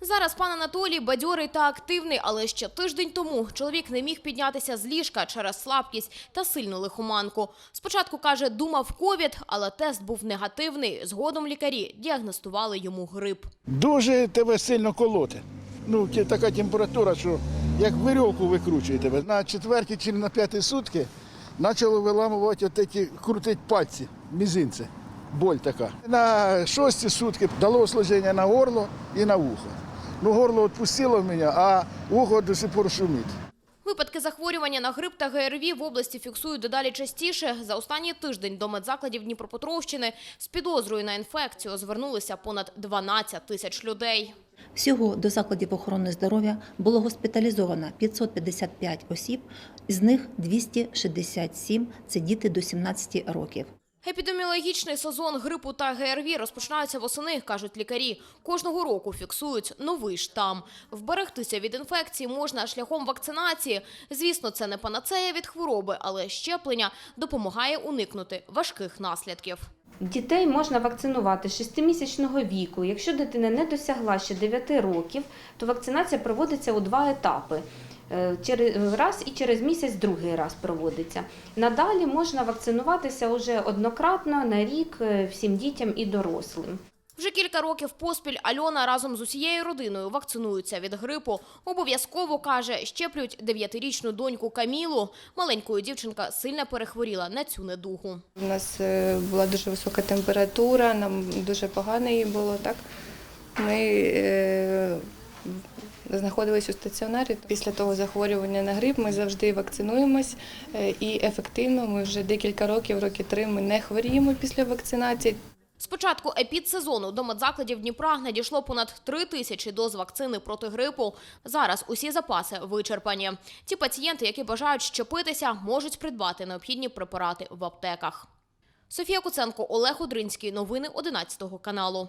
Зараз пан Анатолій бадьорий та активний, але ще тиждень тому чоловік не міг піднятися з ліжка через слабкість та сильну лихоманку. Спочатку каже, думав ковід, але тест був негативний. Згодом лікарі діагностували йому грип. Дуже тебе сильно колоти. Ну, така температура, що як вирьовку викручує тебе. На четверті чи на п'яті сутки почали виламувати от ці, крутить пальці, мізинці. Боль така. На шості сутки дало служення на горло і на вухо. Ну, горло відпустило в мене, а вухо до сих пор шумить. Випадки захворювання на грип та ГРВІ в області фіксують дедалі частіше. За останній тиждень до медзакладів Дніпропетровщини з підозрою на інфекцію звернулися понад 12 тисяч людей. Всього до закладів охорони здоров'я було госпіталізовано 555 осіб, з них 267 – це діти до 17 років. Епідеміологічний сезон грипу та ГРВІ розпочинається восени, кажуть лікарі. Кожного року фіксують новий штам. Вберегтися від інфекції можна шляхом вакцинації. Звісно, це не панацея від хвороби, але щеплення допомагає уникнути важких наслідків. Дітей можна вакцинувати з 6-місячного віку. Якщо дитина не досягла ще 9 років, то вакцинація проводиться у два етапи. Е, Через раз і через місяць другий раз проводиться. Надалі можна вакцинуватися уже однократно на рік е, всім дітям і дорослим. Вже кілька років поспіль Альона разом з усією родиною вакцинуються від грипу. Обов'язково, каже, щеплюють дев'ятирічну доньку Камілу. Маленькою дівчинка сильно перехворіла на цю недугу. У нас е, була дуже висока температура, нам дуже погано їй було, так? Ми знаходились у стаціонарі. Після того захворювання на грип ми завжди вакцинуємось е, і ефективно. Ми вже декілька років, роки три, ми не хворіємо після вакцинації. З початку епідсезону до медзакладів Дніпра надійшло понад три тисячі доз вакцини проти грипу. Зараз усі запаси вичерпані. Ті пацієнти, які бажають щепитися, можуть придбати необхідні препарати в аптеках. Софія Куценко, Олег Одринський. Новини 11 каналу.